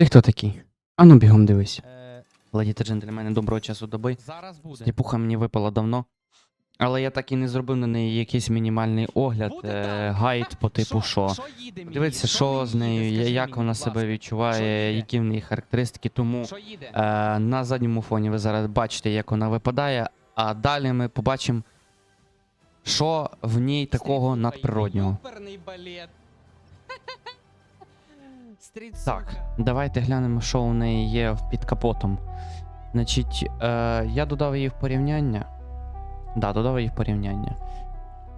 Ти хто такий? Ану бігом дивись. Леді та джентльмени, доброго часу доби. Зараз буде. Степуха мені випала давно. Але я так і не зробив на неї якийсь мінімальний огляд, е, гайд по типу що. Дивіться, що з нею, як мені, вона себе відчуває, які в неї характеристики. Тому е, на задньому фоні ви зараз бачите, як вона випадає, а далі ми побачимо, що в ній такого надприроднього. Так, давайте глянемо, що у неї є під капотом. Значить, е, я додав її в порівняння. Да, додав її в порівняння.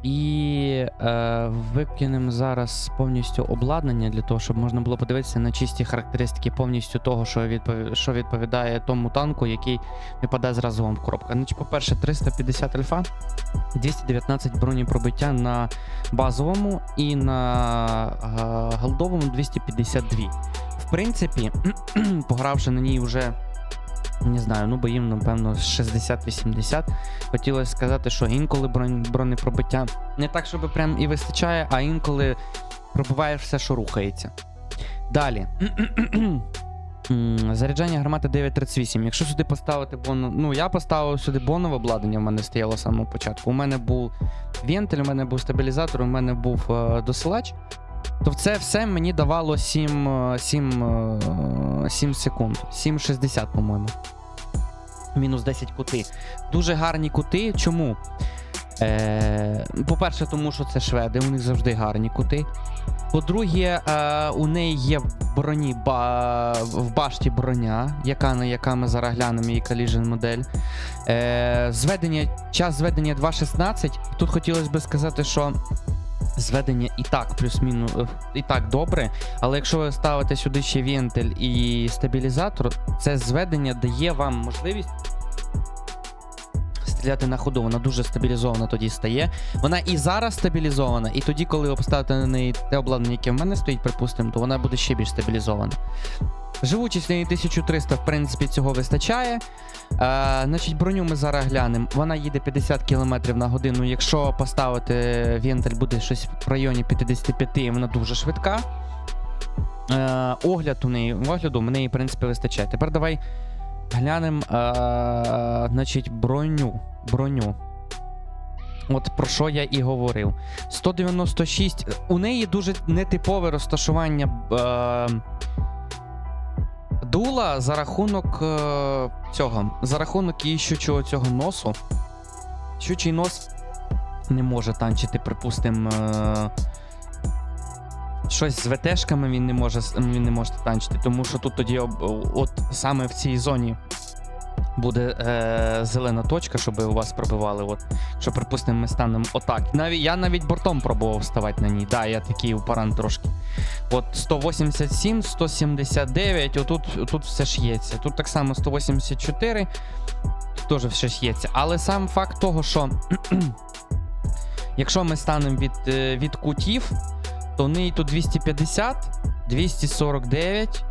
І е, викинемо зараз повністю обладнання для того, щоб можна було подивитися на чисті характеристики повністю того, що, відпов... що відповідає тому танку, який випадає зразу вам в коробка. Значить, по-перше, 350 альфа, 219 бронепробиття на базовому і на е, голдовому 252. В принципі, погравши на ній вже. Не знаю, ну боїм, напевно, 60-80. Хотілося сказати, що інколи бронепробиття не так, щоб прям і вистачає, а інколи пробиваєш все, що рухається. Далі. Заряджання гармати 938. Якщо сюди поставити бону. Ну, я поставив сюди бонове обладнання, в мене стояло з самого початку. У мене був вентиль, у мене був стабілізатор, у мене був е, досилач. То це все мені давало 7, е, 7, е, 7 секунд. 7,60, по-моєму. Мінус 10 кути. Дуже гарні кути. Чому? Е, по-перше, тому що це шведи, у них завжди гарні кути. По-друге, е, у неї є в броні ба, в башті броня, яка на яка ми зараз глянемо, її collision модель. Е, зведення, час зведення 2.16. Тут хотілося би сказати, що зведення і так плюс-мінус е, і так добре. Але якщо ви ставите сюди ще вентиль і стабілізатор, це зведення дає вам можливість. Стріляти на ходу, вона дуже стабілізована тоді стає. Вона і зараз стабілізована, і тоді, коли ви поставите на неї те обладнання, яке в мене стоїть, припустимо, то вона буде ще більш стабілізована. Живучість неї 1300, в принципі, цього вистачає. Е, значить, броню ми зараз глянемо. Вона їде 50 км на годину. Якщо поставити вентиль, буде щось в районі 55, вона дуже швидка. Е, огляд у неї, огляду в неї, в принципі, вистачає. Тепер давай глянемо, значить, броню. броню. От про що я і говорив. 196. У неї дуже нетипове розташування е, дула за рахунок е, цього. За рахунок її щучого цього носу. Щучий нос не може танчити, припустимо. Е, Щось з ВТшками він не може він не може танчити, тому що тут тоді от саме в цій зоні буде е, зелена точка, щоб у вас пробивали. От, що, припустимо, ми станемо отак. Навіть, я навіть бортом пробував вставати на ній. Да, я такий упаран трошки. От 187, 179, отут, отут все ш'ється. Тут так само 184, тут теж все ш'ється. Але сам факт того, що якщо ми станемо від, е, від кутів, то в неї тут 250, 249,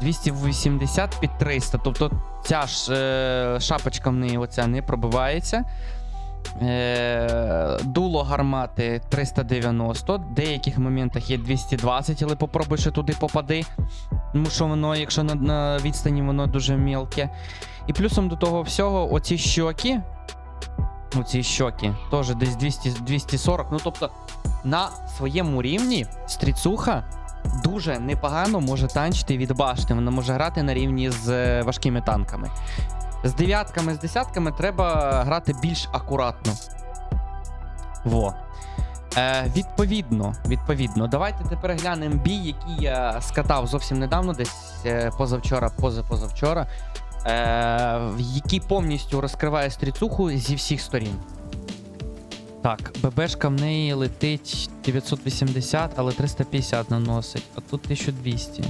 280 під 300. Тобто ця ж е, шапочка в неї оця не пробивається. Е, дуло гармати 390, в деяких моментах є 220, але попробуй ще туди попади. Тому що воно, якщо на, на відстані, воно дуже мілке. І плюсом до того всього, оці щоки. Оці щоки, теж десь 200, 240. Ну тобто, на своєму рівні стріцуха дуже непогано може танчити від башти. Вона може грати на рівні з е, важкими танками. З дев'ятками, з десятками треба грати більш акуратно. Во. Е, відповідно, відповідно, давайте тепер глянемо бій, який я скатав зовсім недавно, десь е, позавчора, позапозавчора, е, який повністю розкриває стріцуху зі всіх сторін. Так, ББшка в неї летить 980, але 350 наносить, а тут 1200.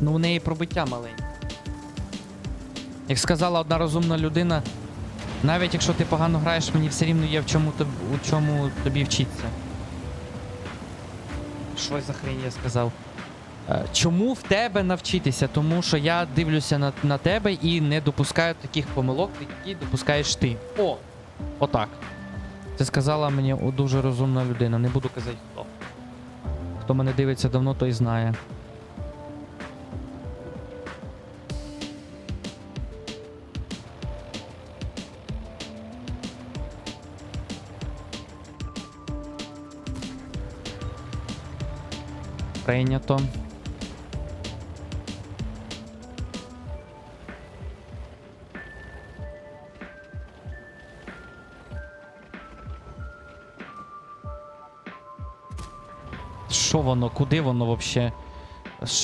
Ну, у неї пробиття маленьке. Як сказала одна розумна людина, навіть якщо ти погано граєш, мені все рівно є в чому, тоб- у чому тобі вчитися. Що за хрень я сказав? Е, чому в тебе навчитися? Тому що я дивлюся на на тебе і не допускаю таких помилок, які допускаєш ти. О! Отак. Це сказала мені дуже розумна людина. Не буду казати хто. Хто мене дивиться давно, той знає. Прийнято. Що воно? Куди воно? Ш-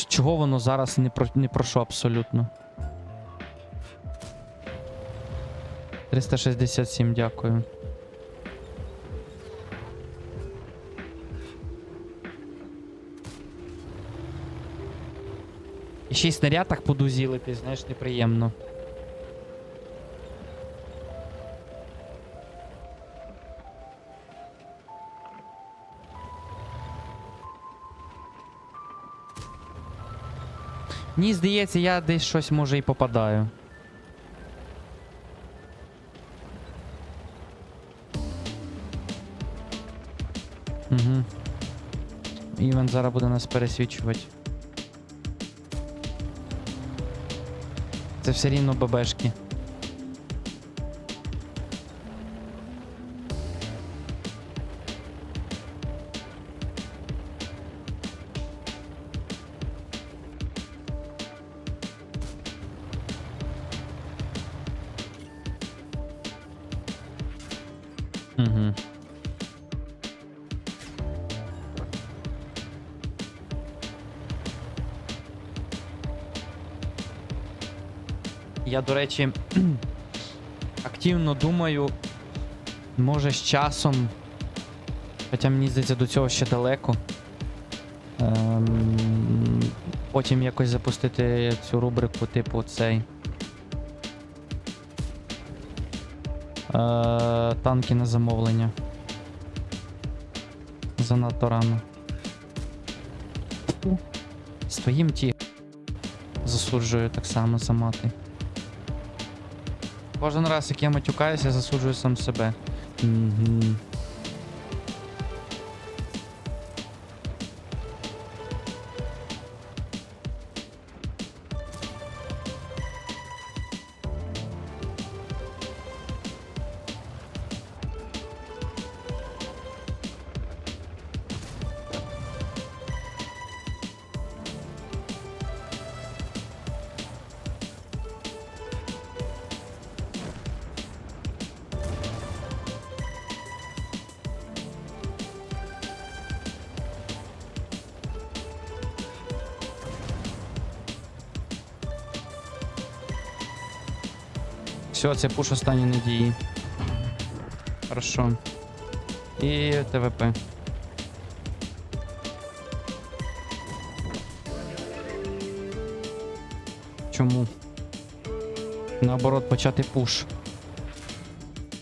Чого воно зараз не про, не про що абсолютно? 367, дякую. І ще й снаряд так по дузі летить, знаєш, неприємно. Мені здається, я десь щось може і попадаю. Угу. Івен зараз буде нас пересвічувати. Це все рівно бабешки. Угу. Я, до речі, активно думаю, може з часом, хоча мені здається, до цього ще далеко. Ем, потім якось запустити цю рубрику, типу, цей. Танки на замовлення. Занадто рано. Твоїм ті. Засуджую так само за мати. Кожен раз, як я матюкаюся, я засуджую сам себе. Угу. Все, це пуш останні надії. Хорошо. І ТВП. Чому? Наоборот, почати пуш.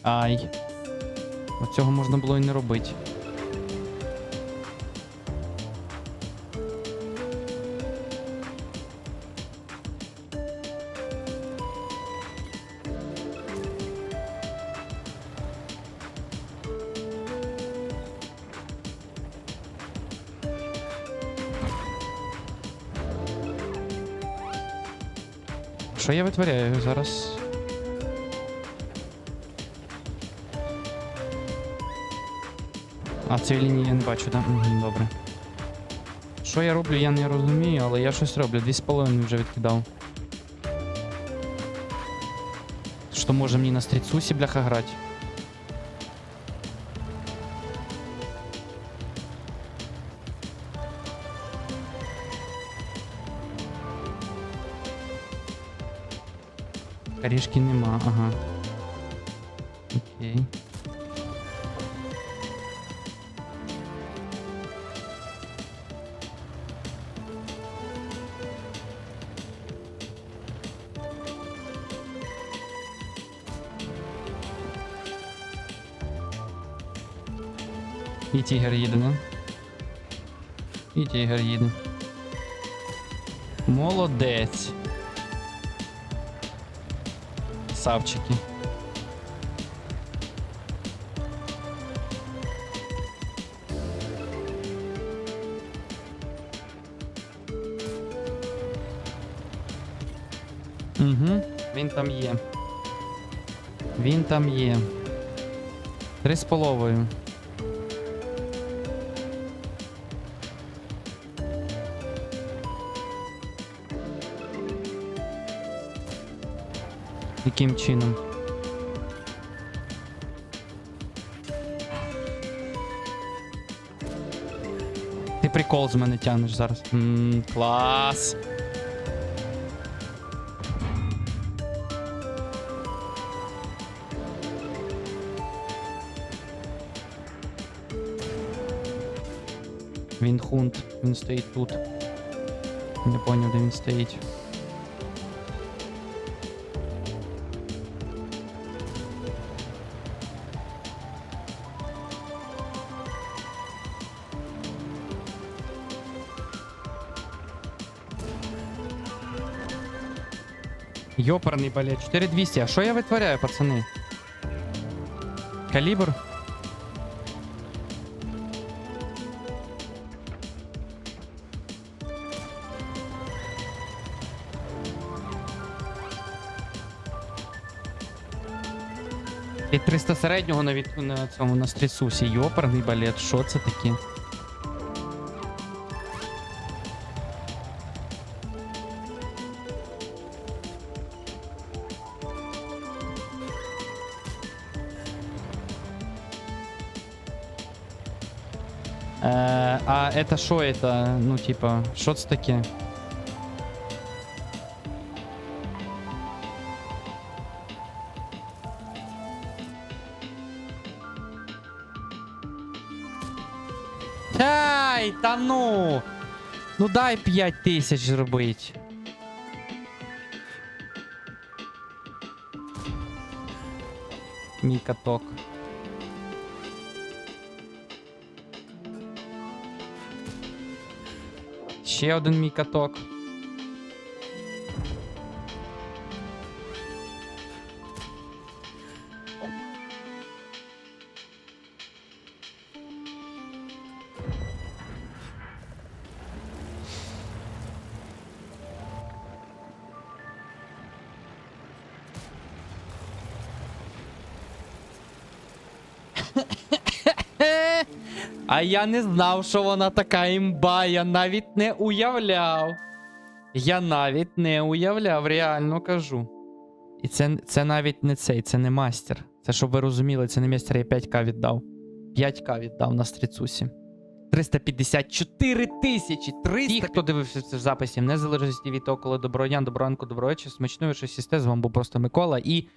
Ай. Оцього можна було і не робити. Що я витворяю зараз? А цієї лінії я не бачу, так? Да? добре. Що я роблю, я не розумію, але я щось роблю. Дві з половиною вже відкидав. Що може мені на стріцусі, бляха, грати? Корішки нема, ага. Окей. І тігр їде, да? І тігр їде. Молодець. Савчики. Угу, він там є. Він там є. Три з половою. Яким чином? Ти прикол з мене тягнеш зараз. Ммм, клас. Він хунт, він стоїть тут. Не поняв, де він стоїть. Йоперний балет, 4200. А що я витворяю, пацани? Калібр? І 300 середнього на, від... на цьому на стрісусі. Йоперний балет, що це таке? А это что это? Ну, типа, что це таке? Ай, та ну! Ну дай 5 тисяч зробить. Мій каток. Ще один мій каток. А я не знав, що вона така імба, я навіть не уявляв. Я навіть не уявляв, реально кажу. І це, це навіть не цей, це не мастер. Це щоб ви розуміли, це не мастер, я 5к віддав. 5к віддав на стріцусі. 354 тисячі 300... Ті, хто дивився це в записі, в незалежності від того, коли доброго дня, доброго ранку, доброго вечора, смачної щось істе, з вами був просто Микола і.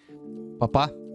Па-па.